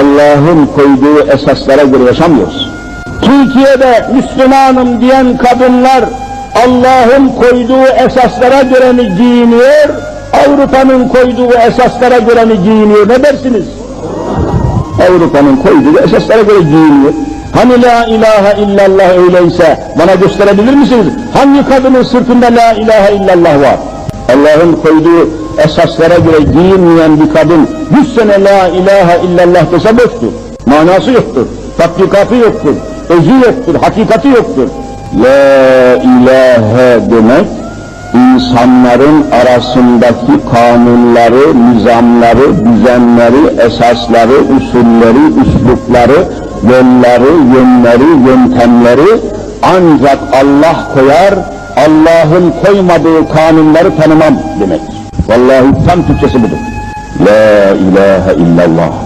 Allah'ın koyduğu esaslara göre yaşamıyoruz. Türkiye'de Müslümanım diyen kadınlar Allah'ın koyduğu esaslara göre mi giyiniyor, Avrupa'nın koyduğu esaslara göre mi giyiniyor ne dersiniz? Avrupa'nın koyduğu esaslara göre giyiniyor. Hani la ilahe illallah öyleyse bana gösterebilir misiniz? Hangi kadının sırtında la ilahe illallah var? Allah'ın koyduğu esaslara göre giyinmeyen bir kadın 100 sene la ilahe illallah dese boştur. Manası yoktur, tatbikatı yoktur, özü yoktur, hakikati yoktur. La ilahe demek insanların arasındaki kanunları, nizamları, düzenleri, esasları, usulleri, üslupları, yolları, yönleri, yöntemleri ancak Allah koyar, Allah'ın koymadığı kanunları tanımam demektir. Vallahi tam Türkçesi budur. La ilahe illallah.